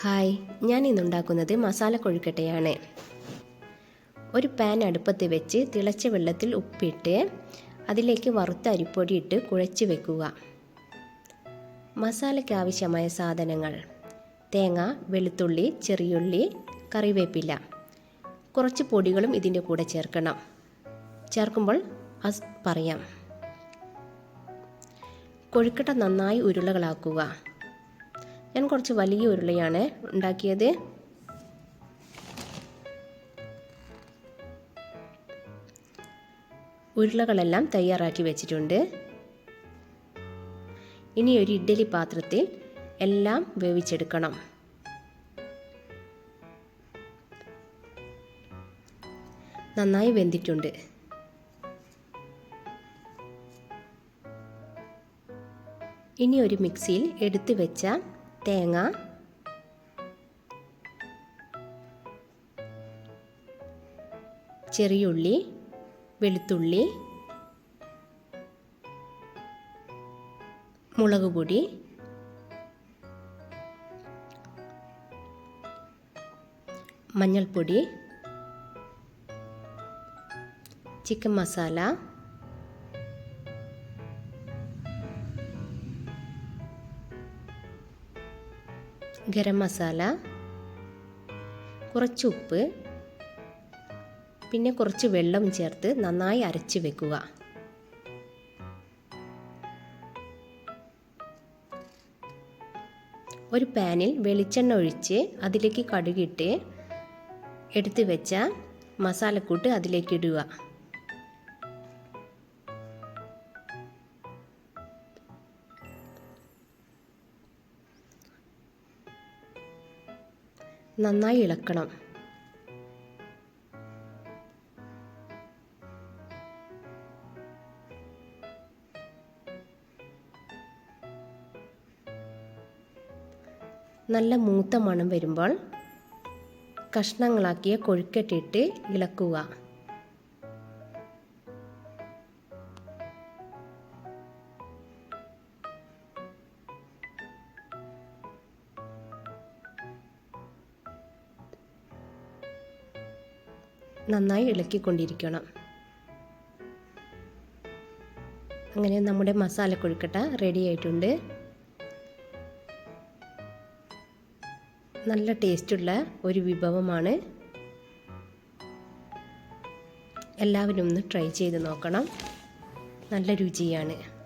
Hi ഞാൻ ഇന്നുണ്ടാക്കുന്നത് മസാല കൊഴുക്കട്ടയാണ്. ഒരു pan അടുപ്പത്ത് വെച്ച് തിളച്ച വെള്ളത്തിൽ ഉപ്പിട്ട് അതിലേക്ക് വറുത്ത അരിപ്പൊടി ഇട്ട് കുഴച്ച് വെക്കുക. മസാലയ്ക്ക് ആവശ്യമായ സാധനങ്ങൾ. തേങ്ങ വെളുത്തുള്ളി ചെറിയുള്ളി കറിവേപ്പില. കുറച്ച് പൊടികളും ഇതിന്റെ കൂടെ ചേർക്കണം. ചേർക്കുമ്പോൾ പറയാം. കൊഴുക്കട്ട നന്നായി ഉരുളകളാക്കുക. ഞാൻ കുറച്ച് വലിയ ഉരുളയാണ് ഉണ്ടാക്കിയത്. ഉരുളകളെല്ലാം തയ്യാറാക്കി വെച്ചിട്ടുണ്ട്. ഇനി ഒരു ഇഡ്ഡലി പാത്രത്തിൽ എല്ലാം വേവിച്ചെടുക്കണം. നന്നായി വെന്തിട്ടുണ്ട്. ഇനി ഒരു മിക്സിയിൽ എടുത്തു വെച്ച തേങ്ങ. ചെറിയുള്ളി വെളുത്തുള്ളി മുളക് പൊടി മഞ്ഞൾപ്പൊടി ചിക്കൻ മസാല ഗരം മസാല കുറച്ച് ഉപ്പ് പിന്നെ കുറച്ച് വെള്ളം ചേർത്ത് നന്നായി അരച്ച് വെക്കുക. ഒരു പാനിൽ വെളിച്ചെണ്ണ ഒഴിച്ച് അതിലേക്ക് കടുകിട്ട് എടുത്തു വെച്ച മസാലക്കൂട്ട് അതിലേക്ക് ഇടുക. നന്നായി ഇളക്കണം. നല്ല മൂത്ത മണം വരുമ്പോൾ കഷ്ണങ്ങളാക്കിയ കൊഴുക്കട്ടിട്ട് ഇളക്കുക. നന്നായി ഇളക്കിക്കൊണ്ടിരിക്കണം. അങ്ങനെ നമ്മുടെ മസാല കൊഴുക്കട്ട റെഡി ആയിട്ടുണ്ട്. നല്ല ടേസ്റ്റുള്ള ഒരു വിഭവമാണ്. എല്ലാവരും ഒന്ന് ട്രൈ ചെയ്ത് നോക്കണം. നല്ല രുചിയാണ്.